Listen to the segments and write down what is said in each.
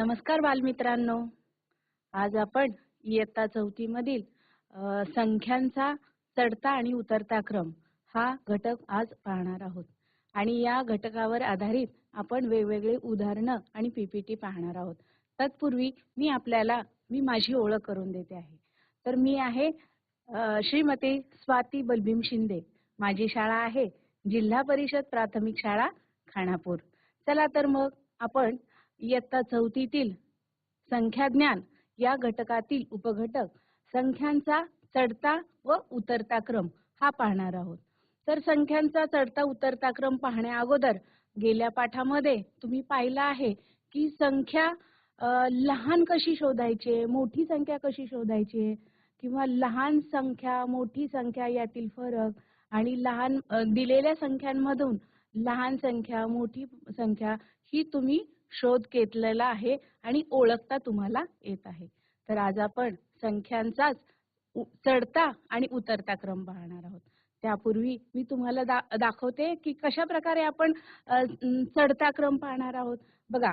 नमस्कार बालमित्रांनो. आज आपण इयत्ता चौथी मधील संख्यांचा चढता आणि उतरता क्रम हा घटक आज पाहणार आहोत. आणि या घटकावर आधारित आपण वेगवेगळे उदाहरणं आणि पीपीटी पाहणार आहोत. तत्पूर्वी मी आपल्याला मी माझी ओळख करून देते आहे. तर मी आहे श्रीमती स्वाती बलभीम शिंदे. माझी शाळा आहे जिल्हा परिषद प्राथमिक शाळा खानापूर. चला तर मग आपण इयत्ता चौथीतील संख्याज्ञान या घटकातील उपघटक संख्यांचा चढता व उतरता क्रम हा पाहणार आहोत. तर संख्यांचा चढता उतरता क्रम पाहण्या अगोदर गेल्या पाठामध्ये तुम्ही पाहिलं आहे की संख्या लहान कशी शोधायची मोठी संख्या कशी शोधायची किंवा लहान संख्या मोठी संख्या यातील फरक आणि लहान दिलेल्या संख्यांमधून लहान संख्या मोठी संख्या ही तुम्ही शोध घेतलेला आहे आणि ओळखता तुम्हाला येत आहे. तर आज आपण संख्यांचाच चढता आणि उतरता क्रम पाहणार आहोत. त्यापूर्वी मी तुम्हाला दा दाखवते की कशा प्रकारे आपण चढता क्रम पाहणार आहोत. बघा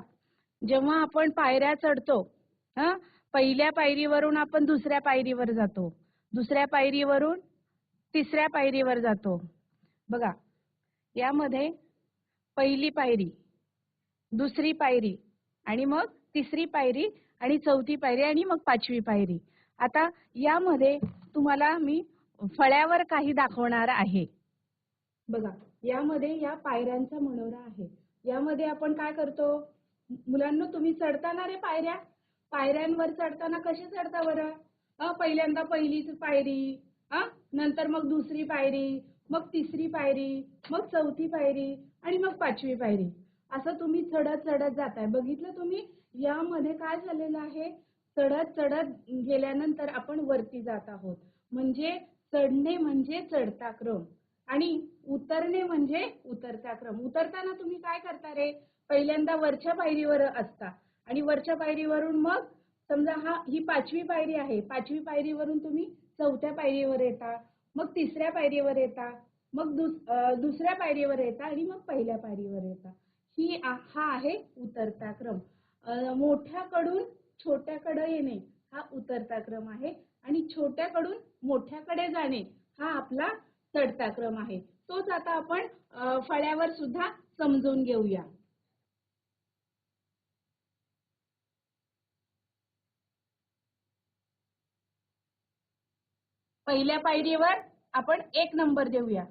जेव्हा आपण पायऱ्या चढतो हा पहिल्या पायरीवरून आपण दुसऱ्या पायरीवर जातो. दुसऱ्या पायरीवरून तिसऱ्या पायरीवर जातो. बघा यामध्ये पहिली पायरी दुसरी पायरी आणि मग तिसरी पायरी आणि चौथी पायरी आणि मग पाचवी पायरी. आता यामध्ये तुम्हाला मी फळ्यावर काही दाखवणार आहे. बघा यामध्ये या पायऱ्यांचा मनोरा आहे. यामध्ये आपण काय करतो? मुलांना तुम्ही चढताना रे पायऱ्या. पायऱ्यांवर चढताना कसे चढता बरं? पहिल्यांदा पहिलीच पायरी हा नंतर मग दुसरी पायरी मग तिसरी पायरी मग चौथी पायरी आणि मग पाचवी पायरी. असं तुम्ही चढत चढत जाताय. बघितलं तुम्ही? यामध्ये काय झालेलं आहे? चढत चढत गेल्यानंतर आपण वरती जात आहोत. म्हणजे चढणे म्हणजे चढता क्रम आणि उतरणे म्हणजे उतरता क्रम. उतरताना तुम्ही काय करता रे? पहिल्यांदा वरच्या पायरीवर असता आणि वरच्या पायरीवरून मग समजा हा ही पाचवी पायरी आहे. पाचवी पायरीवरून तुम्ही चौथ्या पायरीवर येता मग तिसऱ्या पायरीवर येता मग दुस दुसऱ्या पायरीवर येता आणि मग पहिल्या पायरीवर येता. ही हा आहे उतरता क्रम. मोठ्याकडून छोट्याकडे येणे हा उतरता क्रम आहे आणि छोट्याकडून मोठ्याकडे जाणे हा आपला चढता क्रम आहे. तोच आता आपण फळ्यावर सुद्धा समजून घेऊया. पहिल्या पायरीवर आपण एक नंबर देऊया.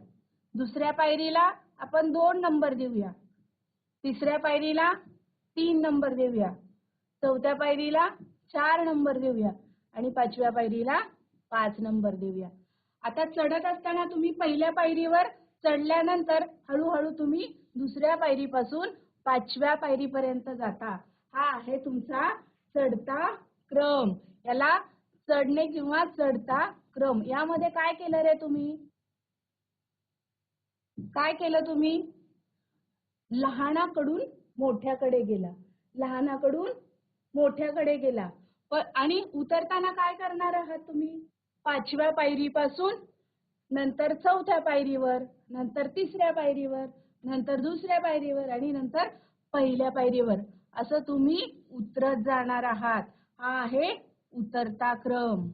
दुसऱ्या पायरीला आपण दोन नंबर देऊया. तिसऱ्या पायरीला तीन नंबर देऊया. चौथ्या पायरीला चार नंबर देऊया. आणि पाचव्या पायरीला पाच नंबर देऊया. आता चढत असताना तुम्ही पहिल्या पायरीवर चढल्यानंतर हळूहळू तुम्ही दुसऱ्या पायरीपासून पाचव्या पायरीपर्यंत जाता. हा आहे तुमचा चढता क्रम. याला चढणे किंवा चढता क्रम. यामध्ये काय केलं रे तुम्ही? काय केलं तुम्ही? लहानाकडून मोठ्याकडे गेला. लहानाकडून मोठ्याकडे गेला. आणि उतरताना काय करणार आहात तुम्ही? पाचव्या पायरीपासून नंतर चौथ्या पायरीवर नंतर तिसऱ्या पायरीवर नंतर दुसऱ्या पायरीवर आणि नंतर पहिल्या पायरीवर. असं तुम्ही उतरत जाणार आहात. हा आहे उतरता क्रम.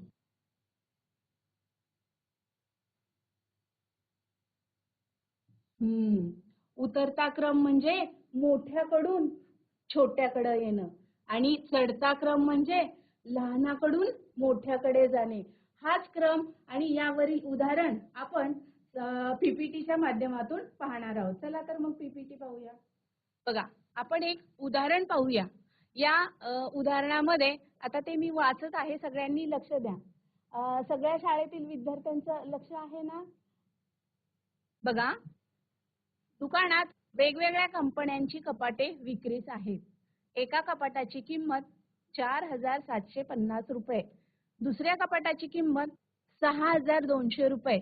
हम्म. उतरता क्रम म्हणजे मोठ्याकडून छोट्याकडे येणं. आणि चढता क्रम म्हणजे लहानाकडून मोठ्याकडे जाणे. हाच क्रम आणि यावरील उदाहरण आपण पीपीटीच्या माध्यमातून पाहणार आहोत. चला तर मग पीपीटी पाहूया. बघा आपण एक उदाहरण पाहूया. या उदाहरणामध्ये आता ते मी वाचत आहे सगळ्यांनी लक्ष द्या. सगळ्या शाळेतील विद्यार्थ्यांचं लक्ष आहे ना? बघा दुकानात वेगवेगळ्या कंपन्यांची कपाटे विक्रीस आहेत. एका कपाटाची किंमत चार हजार सातशे पन्नास रुपये दुसऱ्या कपाटाची किंमत सहा हजार दोनशे रुपये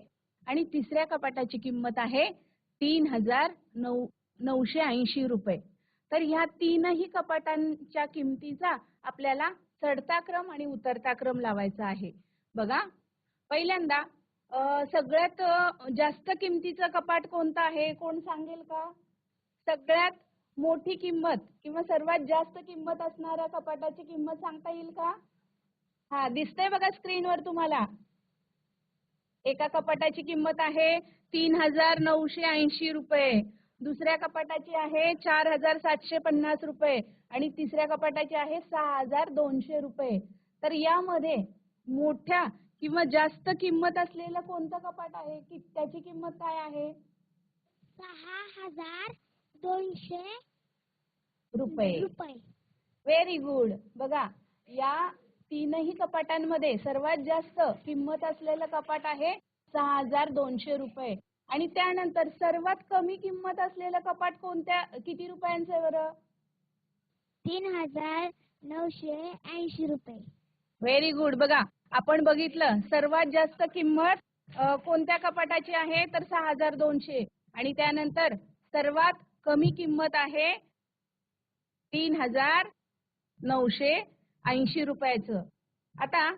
आणि तिसऱ्या कपाटाची किंमत आहे तीन हजार नऊ नऊशे ऐंशी रुपये. तर ह्या तीनही कपाटांच्या किमतीचा आपल्याला चढता क्रम आणि उतरता क्रम लावायचा आहे. बघा पहिल्यांदा सगळ्यात जास्त किमतीचं कपाट कोणतं आहे? कोण सांगेल का? सगळ्यात मोठी किंमत किंवा सर्वात जास्त किंमत असणाऱ्या कपाटाची किंमत सांगता येईल का? हा दिसतंय बघा स्क्रीनवर तुम्हाला. एका कपाटाची किंमत आहे तीन हजार नऊशे ऐंशी रुपये. दुसऱ्या कपाटाची आहे चार हजार सातशे पन्नास रुपये. आणि तिसऱ्या कपाटाची आहे सहा हजार दोनशे रुपये. तर यामध्ये मोठ्या किंवा जास्त किंमत असलेलं कोणतं कपाट आहे? की त्याची किंमत काय आहे? सहा हजार दोनशे रुपये. रुपये. व्हेरी गुड बघा या तीनही कपाटांमध्ये सर्वात जास्त किंमत असलेलं कपाट आहे सहा हजार दोनशे रुपये. आणि त्यानंतर सर्वात कमी किंमत असलेलं कपाट कोणत्या किती रुपयांचं आहे बरं? तीन हजार नऊशे ऐंशी रुपये. व्हेरी गुड बघा आपण बघितलं सर्वात जास्त किंमत कोणत्या कपाटाची आहे? तर सहा हजार दोनशे. आणि त्यानंतर सर्वात कमी किंमत आहे तीन हजार नऊशे ऐंशी रुपयाचं. आता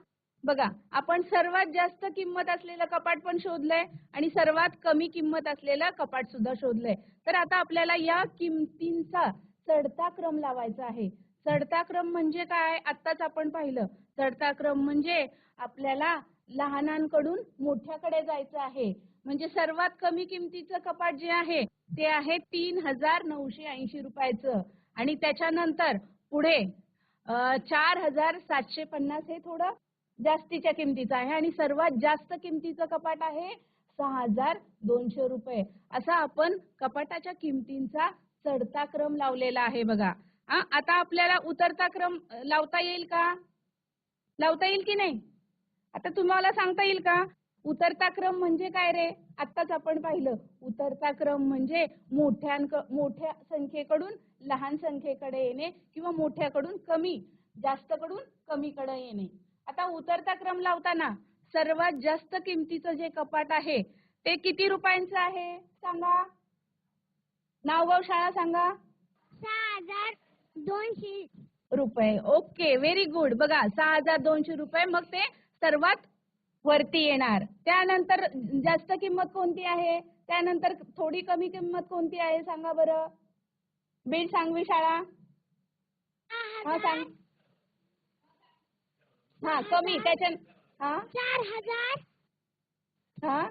बघा आपण सर्वात जास्त किंमत असलेलं कपाट पण शोधलंय आणि सर्वात कमी किंमत असलेलं कपाट सुद्धा शोधलंय. तर आता आपल्याला या किमतींचा चढता क्रम लावायचा आहे. चढता क्रम म्हणजे काय? आत्ताच आपण पाहिलं. चढता क्रम म्हणजे आपल्याला लहानांकडून मोठ्याकडे जायचं आहे. म्हणजे सर्वात कमी किमतीचं कपाट जे आहे ते आहे तीन हजार नऊशे ऐंशी रुपयाचं. आणि त्याच्यानंतर पुढे चार हजार सातशे पन्नास हे थोडं जास्तीच्या किमतीचं आहे. आणि सर्वात जास्त किमतीचं कपाट आहे सहा हजार दोनशे रुपये. असा आपण कपाटाच्या किमतींचा चढता क्रम लावलेला आहे बघा. आता आपल्याला उतरता क्रम लावता येईल का? लावता येईल की नाही? आता तुम्हाला सांगता येईल का? उतरता क्रम म्हणजे काय रे? आत्ताच आपण पाहिलं. उतरता क्रम म्हणजे मोठ्यांक मोठ्या संख्येकडून लहान संख्येकडे येणे किंवा मोठ्याकडून कमी जास्तकडून कमीकडे येणे. आता उतरता क्रम लावताना सर्वात जास्त किमतीचं जे कपाट आहे ते किती रुपयांचं आहे? सांगा. नावगाव शाळा सांगा. सहा हजार दोनशे रुपये. ओके व्हेरी गुड बघा सहा हजार दोनशे रुपये. मग ते सर्वात वरती येणार. त्यानंतर जास्त किंमत कोणती आहे? त्यानंतर थोडी कमी किंमत कोणती आहे? सांगा बरं. बीड सांगवी शाळा? हा सांग. हा कमी. त्याच्या हा? चार हजार हा?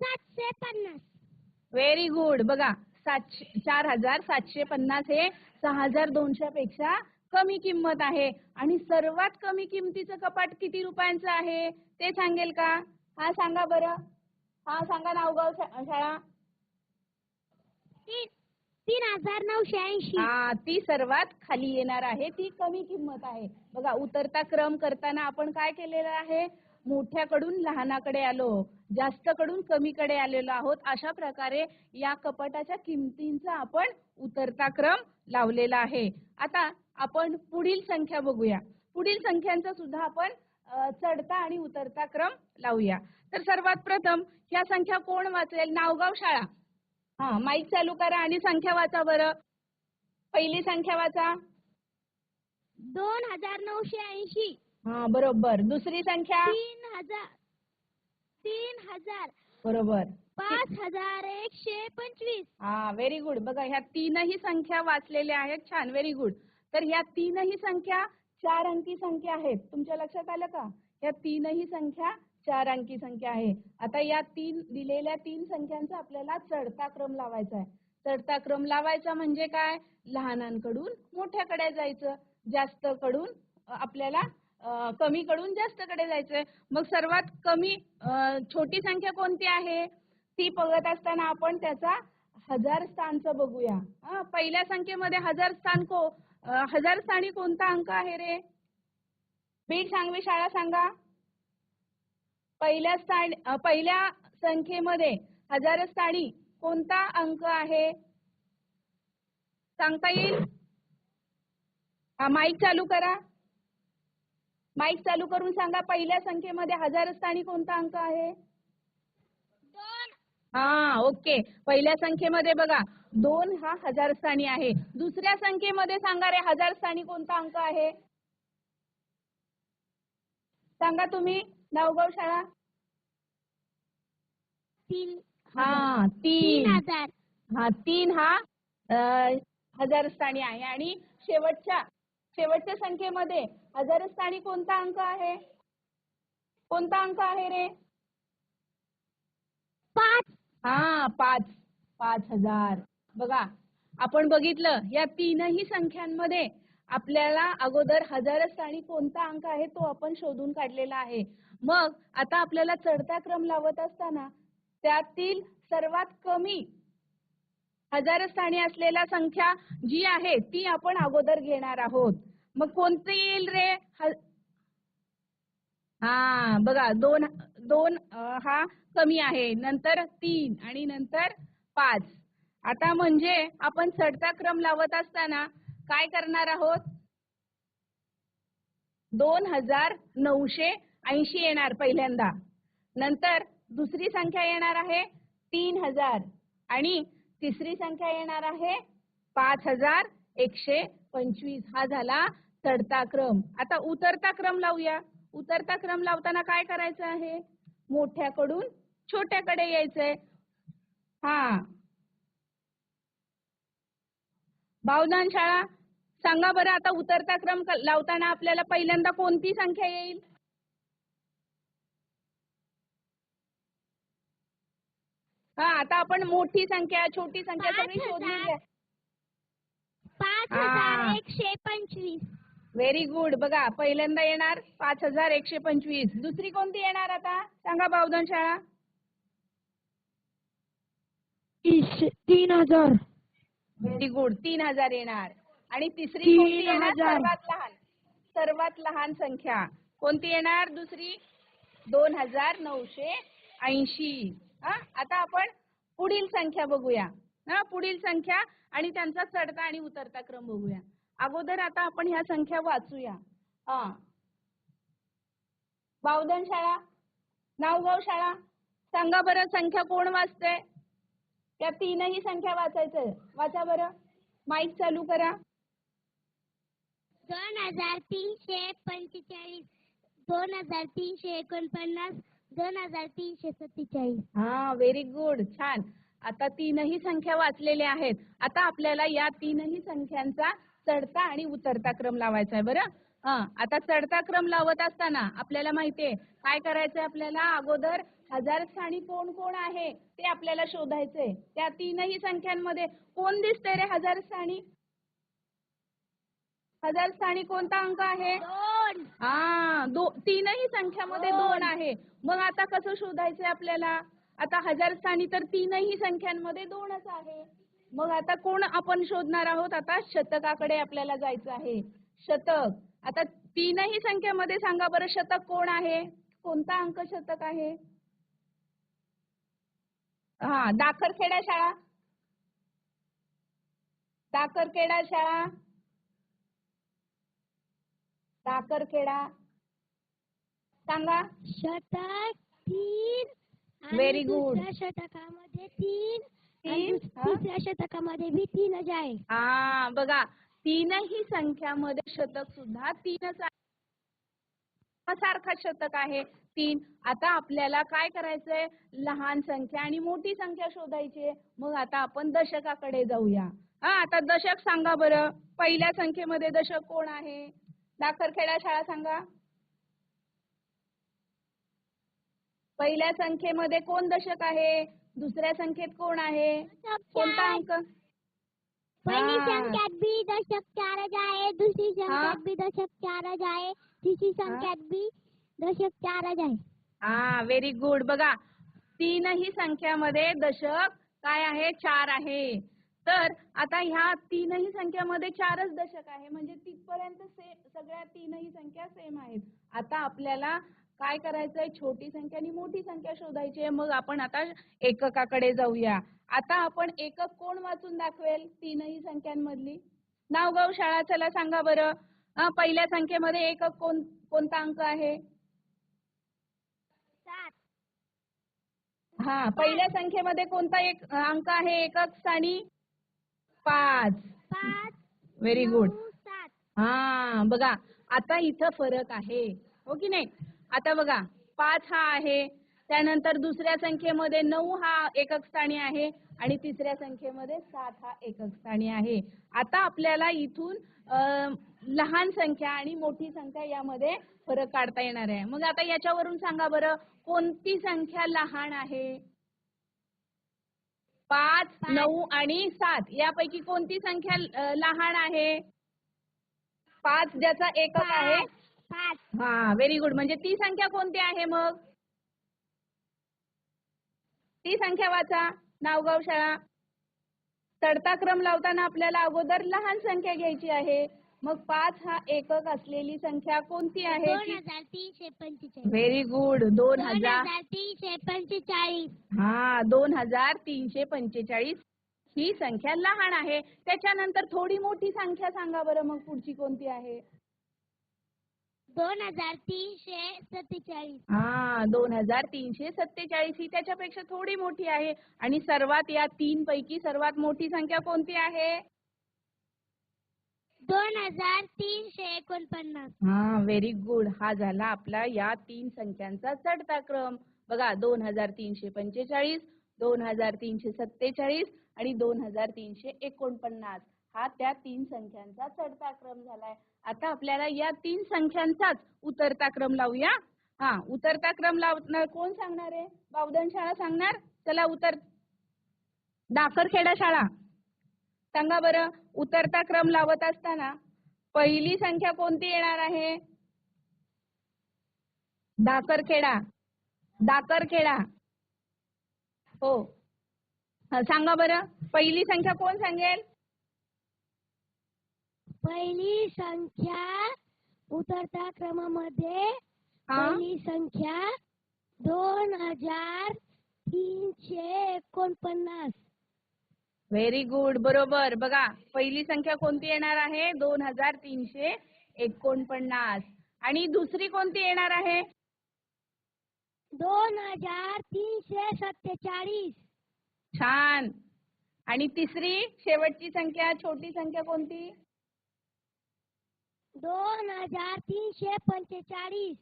सातशे पन्नास. व्हेरी गुड बघा सातशे चार हजार सातशे पन्नास हे सहा हजार दोनशे पेक्षा कमी किंमत आहे. आणि सर्वात कमी किमतीचं कपाट किती रुपयांचं आहे? ते सांगेल का? हा सांगा बरं. हा सांगा नावगाव शाळा. तीन तीन हजार नऊशे ऐंशी. हा ती सर्वात खाली येणार आहे. ती कमी किंमत आहे. बघा उतरता क्रम करताना आपण काय केलेलं आहे? मोठ्याकडून लहानाकडे आलो जास्तकडून कमीकडे आलेलो आहोत अशा प्रकारे या कपाटाच्या किमतींचा आपण उतरता क्रम लावलेला आहे. आता आपण पुढील संख्या बघूया. पुढील संख्यांचा सुद्धा आपण चढता आणि उतरता क्रम लावूया. तर सर्वात प्रथम ह्या संख्या कोण वाचेल? नावगाव शाळा. हा माईक चालू करा आणि संख्या वाचा बरं. पहिली संख्या वाचा. दोन हजार नऊशे ऐंशी. हा बरोबर. दुसरी संख्या? तीन हजार तीन हजार. बरोबर. पाच हजार एकशे पंचवीस. हा व्हेरी गुड बघा ह्या तीनही संख्या वाचलेल्या आहेत. छान व्हेरी गुड तर ह्या तीनही संख्या चार अंकी संख्या आहेत. तुमच्या लक्षात आलं का? ह्या तीनही संख्या चार अंकी संख्या आहे. आता या तीन दिलेल्या तीन संख्यांचा आपल्याला चढता क्रम लावायचा आहे. चढता क्रम लावायचा म्हणजे काय? लहानांकडून मोठ्याकडे जायचं. जास्त कडून आपल्याला अं, कमीकडून जास्तकडे जायचंय. मग सर्वात कमी छोटी संख्या कोणती आहे? ती बघत असताना आपण त्याचा हजार स्थानचं बघूया. हा, पहिल्या संख्येमध्ये हजार स्थान को हजार स्थानी कोणता अंक आहे रे? बीड सांगवी शाळा सांगा. पहिल्या स्थान पहिल्या संख्येमध्ये हजार स्थानी कोणता अंक आहे? सांगता येईल? माईक चालू करा. माईक चालू करून सांगा पहिल्या संख्येमध्ये हजार स्थानी कोणता अंक आहे? हा ओके. पहिल्या संख्येमध्ये बघा दोन हा हजार स्थानी आहे. दुसऱ्या संख्येमध्ये सांगा रे हजार स्थानी कोणता अंक आहे? सांगा तुम्ही नावगाव शाळा? तीन. हा तीन. हजार. हा तीन हा हजार स्थानी आहे. आणि शेवटच्या शेवटच्या संख्येमध्ये हजार स्थानी कोणता अंक आहे? कोणता अंक आहे रे? पाच. हा पाच. पाच हजार. बघा आपण बघितलं या तीनही संख्यांमध्ये आपल्याला अगोदर हजार स्थानी कोणता अंक आहे तो आपण शोधून काढलेला आहे. मग आता आपल्याला चढता क्रम लावत असताना त्यातील सर्वात कमी हजार स्थानी असलेल्या संख्या जी आहे ती आपण अगोदर घेणार आहोत. मग कोणती येईल रे? हा बघा दोन दोन हा कमी आहे. नंतर तीन आणि नंतर पाच. आता म्हणजे आपण चढता क्रम लावत असताना काय करणार आहोत? दोन हजार नऊशे ऐंशी येणार पहिल्यांदा. नंतर दुसरी संख्या येणार आहे तीन हजार. आणि तिसरी संख्या येणार आहे पाच हजार एकशे पंचवीस. हा झाला चढता क्रम. आता उतरता क्रम लावूया. उतरता क्रम लावताना काय करायचं आहे? मोठ्याकडून छोट्याकडे यायचंय. हा. बावदान शाळा सांगा बरं आता उतरता क्रम लावताना आपल्याला पहिल्यांदा कोणती संख्या येईल? हा आता आपण मोठी संख्या छोटी संख्या पाच सगळी शोधली हजार. आहे पाच. हजार एकशे पंचवीस. व्हेरी गुड बघा पहिल्यांदा येणार पाच हजार एकशे पंचवीस. दुसरी कोणती येणार आता? सांगा बावधन शाळा. तीन हजार. व्हेरी गुड तीन हजार येणार. आणि तिसरी तीन कोणती येणार? हजार. सर्वात लहान. सर्वात लहान संख्या. कोणती येणार? दुसरी? दोन हजार नऊशे ऐंशी. आता आपण पुढील संख्या बघूया. हा पुढील संख्या आणि त्यांचा चढता आणि उतरता क्रम बघूया. अगोदर आता आपण ह्या संख्या वाचूया. हा. बावधन शाळा नावगाव शाळा सांगा बरं संख्या कोण वाचते? त्या तीनही संख्या वाचायचं वाचा बरं. माईक चालू करा. दोन हजार तीनशे पंचेचाळीस दोन हजार तीनशे एकोणपन्नास दोन हजार तीनशे सत्तेचाळीस. हा व्हेरी गुड छान. आता तीनही संख्या वाचलेल्या आहेत. आता आपल्याला या तीनही संख्यांचा चढता आणि उतरता क्रम लावायचा आहे बरं? हा आता चढता क्रम लावत असताना आपल्याला माहितीये काय करायचंय आपल्याला? अगोदर हजार स्थानी कोण कोण आहे ते आपल्याला शोधायचंय. त्या तीनही संख्यांमध्ये कोण दिसतंय रे हजार स्थानी हजार स्थानी कोणता अंक आहे? दोन. हा दो तीनही संख्यामध्ये दोन. दोन आहे. मग आता कसं शोधायचंय आपल्याला? आता हजार स्थानी तर तीनही संख्यांमध्ये दोनच आहे. मग आता कोण आपण शोधणार आहोत? आता शतकाकडे आपल्याला जायचं आहे. शतक. आता तीनही संख्यामध्ये सांगा बरं शतक कोण आहे? कोणता अंक शतक आहे? हा दाखरखेडा शाळा. दाखरखेडा शाळा. दाखरखेडा सांगा. शतक तीन आणि Very good. दुसऱ्या शतकामध्ये तीन आणि तीन, दुस- हा. तिसऱ्या शतकामध्ये बी तीनच आहे. हा बघा तीनही संख्यामध्ये शतक सुद्धा तीनच आहे. सारखा शतक आहे तीन. आता आपल्याला काय करायचंय? लहान संख्या आणि मोठी संख्या शोधायची आहे. मग आता आपण दशकाकडे जाऊया. हा आता दशक सांगा बरं. पहिल्या संख्येमध्ये दशक कोण आहे? दाखरखेडा शाळा सांगा. पहिल्या संख्येमध्ये कोण दशक आहे? दुसऱ्या संख्येत कोण आहे? कोणता अंक? पहिली हा. संख्यात बी दशक चारच आहे. दुसरी हा. संख्यात बी दशक चारच आहे. तिसरी संख्यात बी दशक चारच आहे. हा व्हेरी गुड बघा तीनही संख्यामध्ये दशक काय आहे? चार आहे. तर आता ह्या तीनही संख्यामध्ये चारच दशक आहे. म्हणजे तिथपर्यंत से सगळ्या तीनही संख्या सेम आहेत. आता आपल्याला काय करायचंय? छोटी संख्या आणि मोठी संख्या शोधायची आहे. मग आपण आता एककाकडे जाऊया. आता आपण एकक कोण वाचून दाखवेल? तीनही संख्यांमधली. नावगाव शाळा चला सांगा बरं. हा पहिल्या संख्येमध्ये एकक कोण कोणता अंक आहे? हा पहिल्या संख्येमध्ये कोणता एक अंक आहे एकक? स्थानी पाच. पाच व्हेरी गुड हा बघा आता इथं फरक आहे. हो की नाही? आता बघा पाच हा आहे. त्यानंतर दुसऱ्या संख्येमध्ये नऊ हा एकक स्थानी आहे आणि तिसऱ्या संख्येमध्ये सात हा एकक स्थानी आहे. आता आपल्याला इथून लहान संख्या आणि मोठी संख्या यामध्ये फरक काढता येणार आहे. मग आता याच्यावरून सांगा बरं कोणती संख्या लहान आहे? पाच. नऊ आणि सात. यापैकी कोणती संख्या लहान आहे? पाच ज्याचा एकक आहे. हा व्हेरी गुड म्हणजे ती संख्या कोणती आहे मग? ती संख्या वाचा. नावगाव शाळा चढता क्रम लावताना आपल्याला अगोदर लहान संख्या घ्यायची आहे. मग पाच हा एकक असलेली संख्या कोणती आहे? व्हेरी गुड दोन हजार तीनशे पंचेचाळीस. हा दोन हजार तीनशे पंचेचाळीस. ही संख्या लहान आहे. त्याच्यानंतर थोडी मोठी संख्या सांगा बरं मग पुढची कोणती आहे? दोन हजार तीनशे सत्तेचाळीस. हा दोन हजार तीनशे सत्तेचाळीस ही त्याच्यापेक्षा थोडी मोठी आहे. आणि सर्वात या तीन पैकी सर्वात मोठी संख्या कोणती आहे? दोन हजार तीनशे एकोणपन्नास. हा व्हेरी गुड हा झाला आपला या तीन संख्यांचा चढता क्रम. बघा दोन हजार तीनशे पंचेचाळीस दोन हजार तीनशे सत्तेचाळीस आणि दोन हजार तीनशे एकोणपन्नास. हा त्या तीन संख्यांचा चढता क्रम झालाय. आता आपल्याला या तीन संख्यांचाच उतरता क्रम लावूया. हा उतरता क्रम लावणार कोण सांगणार आहे? बावधन शाळा सांगणार? चला उतर. डाकरखेडा शाळा. सांगा बरं उतरता क्रम लावत असताना पहिली संख्या कोणती येणार आहे? दाकरखेडा दाकरखेडा हो. सांगा बरं पहिली संख्या कोण सांगेल? पहिली संख्या उतरत्या क्रमामध्ये. हा? पहिली संख्या दोन हजार तीनशे एकोणपन्नास. व्हेरी गुड बरोबर. बघा पहिली संख्या कोणती येणार आहे? दोन हजार तीनशे एकोणपन्नास. आणि दुसरी कोणती येणार आहे? दोन हजार तीनशे सत्तेचाळीस. छान. आणि तिसरी शेवटची संख्या छोटी संख्या कोणती? दोन हजार तीनशे पंचेचाळीस.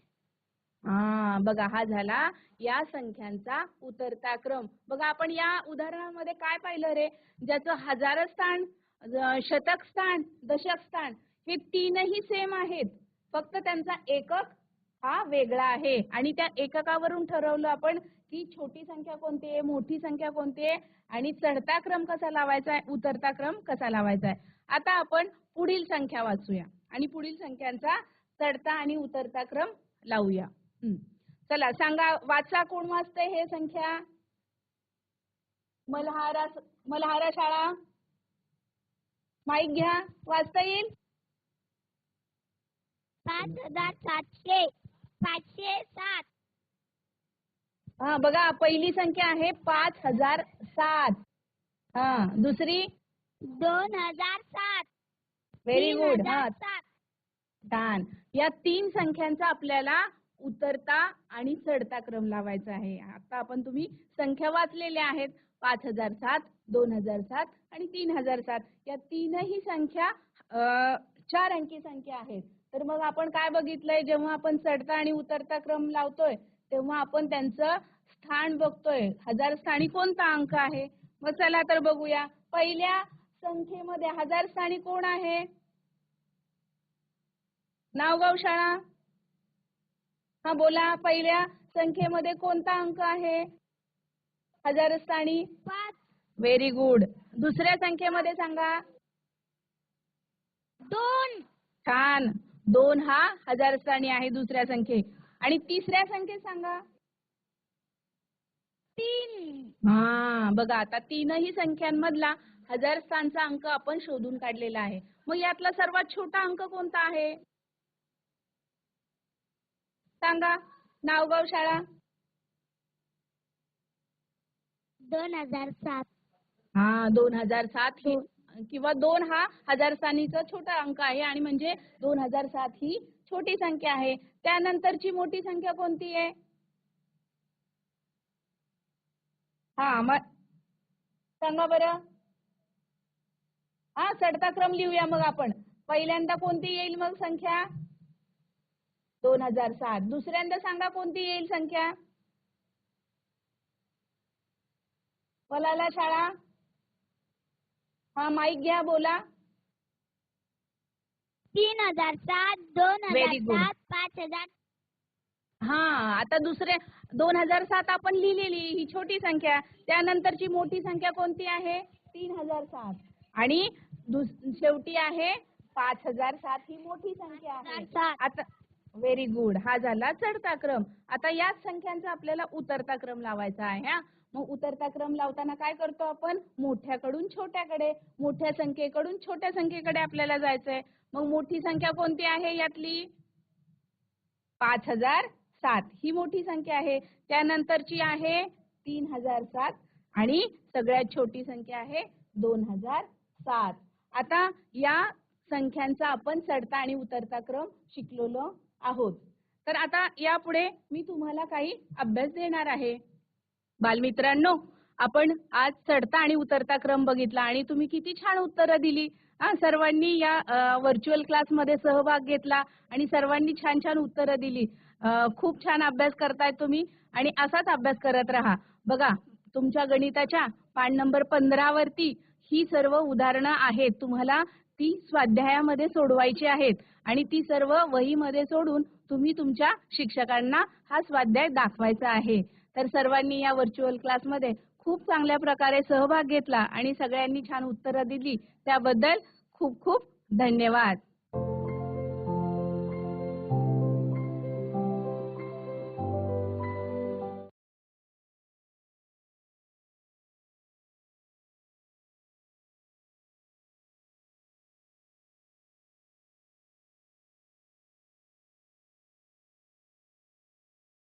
हा बघा हा झाला या संख्यांचा उतरता क्रम. बघा आपण या उदाहरणामध्ये काय पाहिलं रे? ज्याचं हजार स्थान शतक स्थान दशक स्थान हे तीनही सेम आहेत. फक्त त्यांचा एकक हा वेगळा आहे. आणि त्या एककावरून ठरवलं आपण की छोटी संख्या कोणती आहे मोठी संख्या कोणती आहे आणि चढता क्रम कसा लावायचा आहे उतरता क्रम कसा लावायचा आहे. आता आपण पुढील संख्या वाचूया. आणि पुढील संख्यांचा चढता आणि उतरता क्रम लावूया. चला सांगा वाचा कोण वाचतंय हे संख्या? मल्हारा मल्हारा शाळा. माईक घ्या. वाचता येईल? पाच हजार सातशे. पाचशे सात. हा बघा पहिली संख्या आहे पाच हजार सात. हा दुसरी? दोन हजार सात. व्हेरी तीन गुड हजार हा सात. छान. या तीन संख्यांचा आपल्याला उतरता आणि चढता क्रम लावायचा आहे. आता आपण तुम्ही संख्या जेवलेल्या आहेत. पाच हजार सात दोन हजार सात आणि तीन हजार सात. या तीनही संख्या अं, चार अंकी संख्या आहेत. तर मग आपण काय बघितलंय? जेव्हा आपण चढता आणि उतरता क्रम लावतोय तेव्हा आपण त्यांचं स्थान बघतोय. हजार स्थानी कोणता अंक आहे? मग चला तर बघूया. पहिल्या संख्येमध्ये हजार स्थानी कोण आहे? नावगाव शाळा हा बोला. पहिल्या संख्येमध्ये कोणता अंक आहे? हजार स्थानी. पाच. व्हेरी गुड दुसऱ्या संख्येमध्ये सांगा. दोन. छान. दोन हा हजार स्थानी आहे दुसऱ्या संख्ये आणि तिसऱ्या संख्येत सांगा. तीन. हा बघा आता तीनही संख्यांमधला हजार स्थानचा अंक आपण शोधून काढलेला आहे. मग यातला सर्वात छोटा अंक कोणता आहे? सांगा. नावगाव शाळा? दोन हजार सात. हा दोन हजार सात ही. किंवा दोन हा हजार सानीचा छोटा अंक आहे आणि म्हणजे दोन हजार सात ही छोटी संख्या आहे. त्यानंतरची मोठी संख्या कोणती आहे? हा मग सांगा बरं. हा चढता क्रम लिहूया मग आपण. पहिल्यांदा कोणती येईल मग संख्या? दोन हजार सात. दुसऱ्यांदा सांगा कोणती येईल संख्या? पलाला शाळा? हा माईक घ्या बोला. तीन हजार सात दोन हजार good. सात पाच हजार. हा आता दुसरे दोन हजार सात आपण लिहिलेली ही छोटी संख्या. त्यानंतरची मोठी संख्या कोणती आहे? तीन हजार सात. आणि दुस- शेवटी आहे पाच हजार सात ही मोठी संख्या आहे. आता व्हेरी गुड हा झाला चढता क्रम. आता याच संख्यांचा आपल्याला उतरता क्रम लावायचा आहे हा. मग उतरता क्रम लावताना काय करतो आपण? मोठ्याकडून छोट्याकडे. मोठ्या संख्येकडून छोट्या संख्येकडे आपल्याला जायचंय. मग मोठी संख्या कोणती आहे यातली? पाच हजार सात. ही मोठी संख्या आहे. त्यानंतरची आहे तीन हजार सात. आणि सगळ्यात छोटी संख्या आहे दोन हजार सात. आता या संख्यांचा आपण चढता आणि उतरता क्रम शिकलेलो आहोत. तर आता यापुढे मी तुम्हाला काही अभ्यास देणार आहे. बालमित्रांनो आपण आज चढता आणि उतरता क्रम बघितला आणि तुम्ही किती छान उत्तरं दिली. हा सर्वांनी या व्हर्च्युअल क्लासमध्ये सहभाग घेतला आणि सर्वांनी छान छान उत्तरं दिली. खूप छान अभ्यास करताय तुम्ही आणि असाच अभ्यास करत राहा. बघा तुमच्या गणिताच्या पान नंबर पंधरावरती ही सर्व उदाहरणं आहेत. तुम्हाला ती स्वाध्यायामध्ये सोडवायची आहेत आणि ती सर्व वहीमध्ये सोडून तुम्ही तुमच्या शिक्षकांना हा स्वाध्याय दाखवायचा आहे. तर सर्वांनी या व्हर्च्युअल क्लासमध्ये खूप चांगल्या प्रकारे सहभाग घेतला आणि सगळ्यांनी छान उत्तरं दिली. त्याबद्दल खूप खूप धन्यवाद.